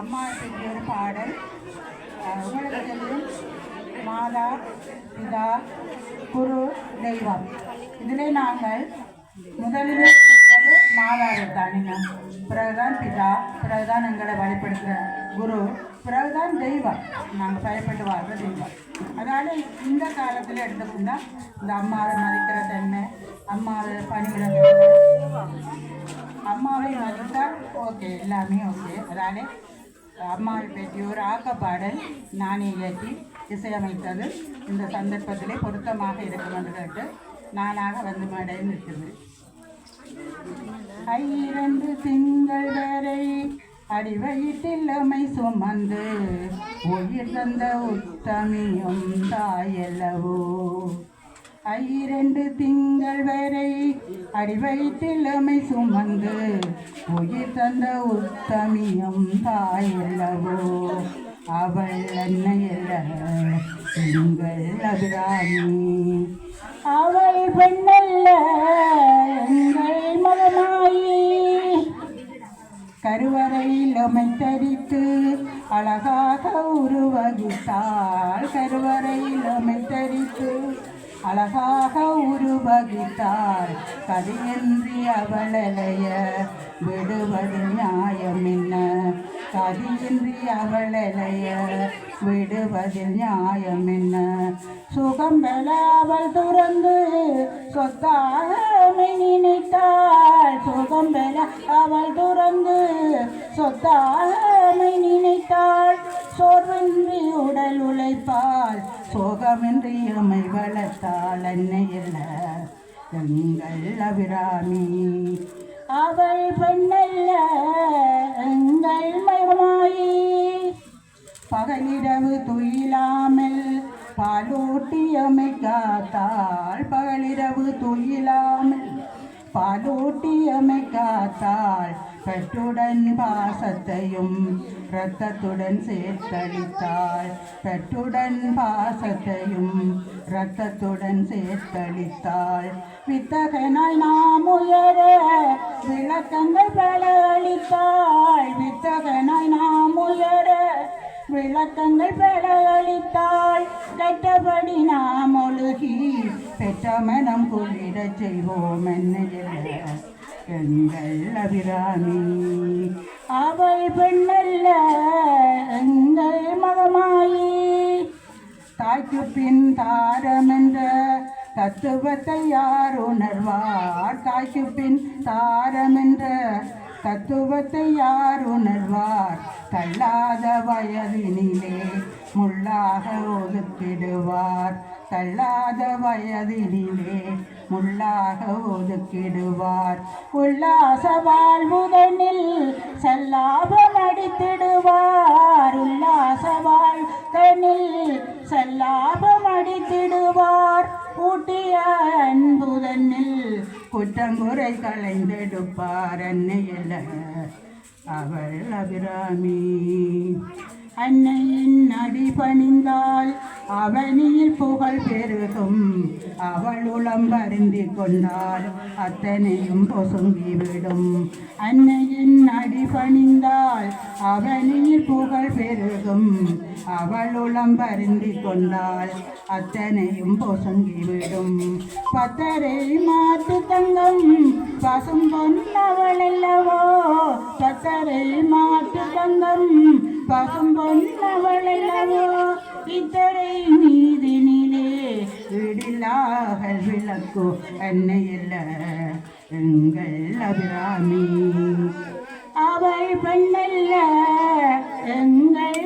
அம்மா பற்றி ஒரு பாடல். உங்களுக்கு மாதா பிதா குரு தெய்வம். இதிலே நாங்கள் முதலில் சொல்வது மாதாவை தான் இன்னும் பிறகுதான் பிதா பிறகுதான் எங்களை வழிபடுத்துகிற குரு பிறகுதான் தெய்வம். நாங்கள் பயப்பட்டு வாழ்கிற தெய்வம். அதனால் இந்த காலத்தில் எடுத்துக்கொண்டா இந்த அம்மாவை மதிக்கிற தன்மை அம்மாவை பணிவிட அம்மாவை மதித்தால் ஓகே எல்லாமே ஓகே. அதாலே அம்மாள் பற்றி ஒரு ஆக்கப்பாடல் நானே இயற்றி இசையமைத்தது. இந்த சந்தர்ப்பத்திலே பொருத்தமாக இருக்கும் என்று கேட்டு நானாக வந்து மேடையில் நிற்கிறது ஐரண்டு திங்கள் வரை அடிவயிற்றில்லமை சுமந்து உயிர் தந்த உத்தமியும் தாயல்லவோ. ஐரண்டு திங்கள் வரை அடிவயிற்றில் சுமந்து உயிர் தந்த உத்தமியம் தாயல்லவோ அவள் அன்னையல்ல எங்கள் அபிராமி. அவள் பெண்ணல்ல எங்கள் மகனாயி. கருவறையில் அமைத்தடித்து அழகாக உருவகித்தாள். கருவறையில் அமைத்தடித்து அழகாக உருவகித்தார். கதியின்றி அவளலைய விடுவது நியாயம் என்ன? கதியின்றி அவளலைய விடுவது நியாயம் என்ன? சுகம் பெற அவள் துறந்து சொத்தாக நினைத்தாள் சுகம் பெற அவள் துறந்து சொத்தாக நினைத்தாள் சோர்வின்றி உடல் உழைப்பாள் சோகமின்றி அமை வளர்த்தாள் அன்னையில்ல எங்கள் அபிராமி. அவள் பெண்ணல்ல எங்கள் மயமாயி பகலிரவு துயிலாமல் பாலூட்டி அமைக்காத்தாள் பகலிரவு துயிலாமல் பாலூட்டியமை காத்தாள் பெற்றுடன் பாசத்தையும் இரத்தத்துடன் சேர்த்தளித்தாள். பெற்றுடன் பாசத்தையும் இரத்தத்துடன் சேர்த்தளித்தாள். வித்தகனாய் நாம் உயர விளக்கங்கள் பல அளித்தாள் வித்தகனாய் நாம் உயர விளக்கங்கள் பெற அளித்தாள் கட்டபடி நாம் ஒழுகி பெற்ற மனம் குளிரச் செய்வோம் எங்கள் அபிராமி அவள் பெண்ணல்ல எங்கள் மகமாயி தாய்க்கு பின் தாரமென்ற தத்துவத்தை யார் உணர்வார் தாய்க்கு பின் தாரமென்ற தத்துவத்தை யார் உணர்வார் தள்ளாத வயதினிலே முள்ளாக ஒதுக்கிடுவார் தள்ளாத வயதினிலே முள்ளாக ஒதுக்கிடுவார். உல்லாச வாழ்வுதனில் செல்லாபம் அடித்திடுவார். உல்லாச வாழ்தனில் செல்லாபம் அடித்திடுவார். ஊட்டிய அன்புதனில் குற்றங்குறை கலைந்தெடுப்பார் அன்னையில அவள் அபிராமி. அன்னையின் அடி பணிந்தால் அவனியில் புகழ் பெருகும். அவள் உளம் வருந்தி கொண்டால் அத்தனையும் பொசுங்கிவிடும் அன்னையின் நடி பணிந்தால் அவனியில் புகழ் பெருகும். அவள் உளம் வருந்தி கொண்டால் அத்தனையும் பொசுங்கிவிடும் பத்தரை மாத்து தங்கம் பசும் பொன்னவள் அல்லவோ? பத்தரை மாத்து தங்கம் பாசம் கொண்டவளவோ இத்தரை மீதினிலே விடிலாக விளக்கோ? அன்னையல்ல எங்கள் அபிராமி. அவள் பெண்ணல்ல எங்கள்